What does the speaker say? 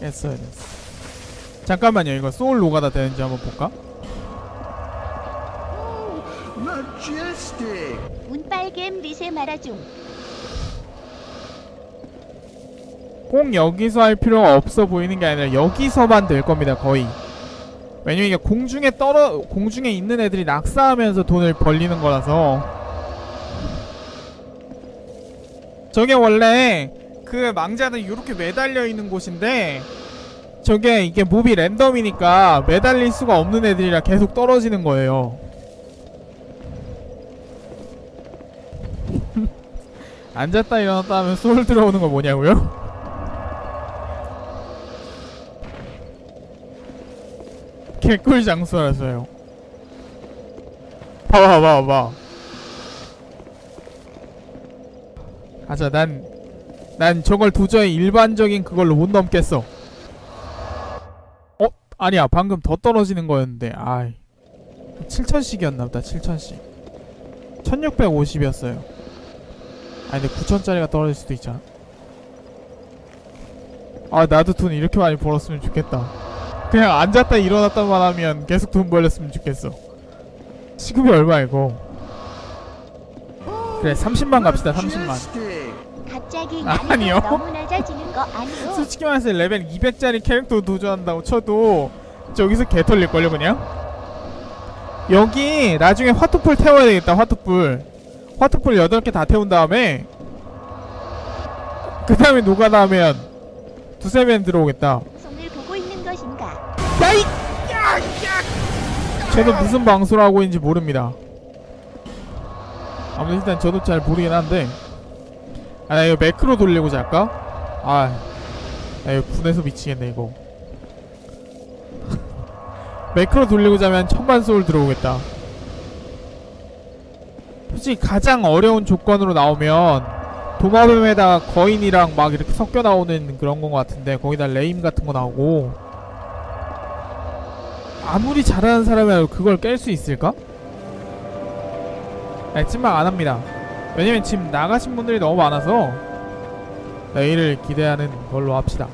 깼어야 됐어 잠깐만요 이거 소울 노가다 되는지 한번 볼까? 운빨겜 리세 마라중. 꼭 여기서 할 필요가 없어 보이는 게 아니라 여기서만 될 겁니다 거의. 왜냐면 이게 공중에 떨어 공중에 있는 애들이 낙사하면서 돈을 벌리는 거라서. 저게 원래 그 망자는 이렇게 매달려 있는 곳인데 저게 이게 몹이 랜덤이니까 매달릴 수가 없는 애들이라 계속 떨어지는 거예요 앉았다 일어났다 하면 소울 들어오는 거 뭐냐고요? 개꿀 장소라서요. 봐봐, 봐봐, 봐. 가자, 난, 난 저걸 도저히 일반적인 그걸로 못 넘겠어. 어? 아니야, 방금 더 떨어지는 거였는데, 아이. 7천씩이었나 보다, 7천씩. 1650이었어요. 아니, 근데 9천짜리가 떨어질 수도 있잖아. 아, 나도 돈 이렇게 많이 벌었으면 좋겠다. 그냥 앉았다 일어났다만 하면 계속 돈 벌렸으면 좋겠어. 시급이 얼마 이거? 그래 30만 갑시다 30만. 갑자기 아, 아니요. 너무 낮아지는 거 아니요? 솔직히 말해서 레벨 200짜리 캐릭터 도전한다고 쳐도 저기서 개 털릴걸요 그냥? 여기 나중에 화투풀 태워야 되겠다 화투풀 화투풀 8개 다 태운 다음에 그 다음에 노가다 하면 두세 배 들어오겠다 손을 보고 있는 것인가? 야이! 야! 야! 저도 무슨 방송을 하고 있는지 모릅니다. 아무튼 일단 저도 잘 모르긴 한데 아 나 이거 매크로 돌리고자 할까? 아, 나 이거 분해서 미치겠네 이거 매크로 돌리고자 하면 천만 소울 들어오겠다 솔직히 가장 어려운 조건으로 나오면 도마뱀에다가 거인이랑 막 이렇게 섞여 나오는 그런 건 같은데 거기다 레임 같은 거 나오고 아무리 잘하는 사람이라도 그걸 깰 수 있을까? 아니 찜막 안 합니다. 왜냐면 지금 나가신 분들이 너무 많아서 내일을 기대하는 걸로 합시다.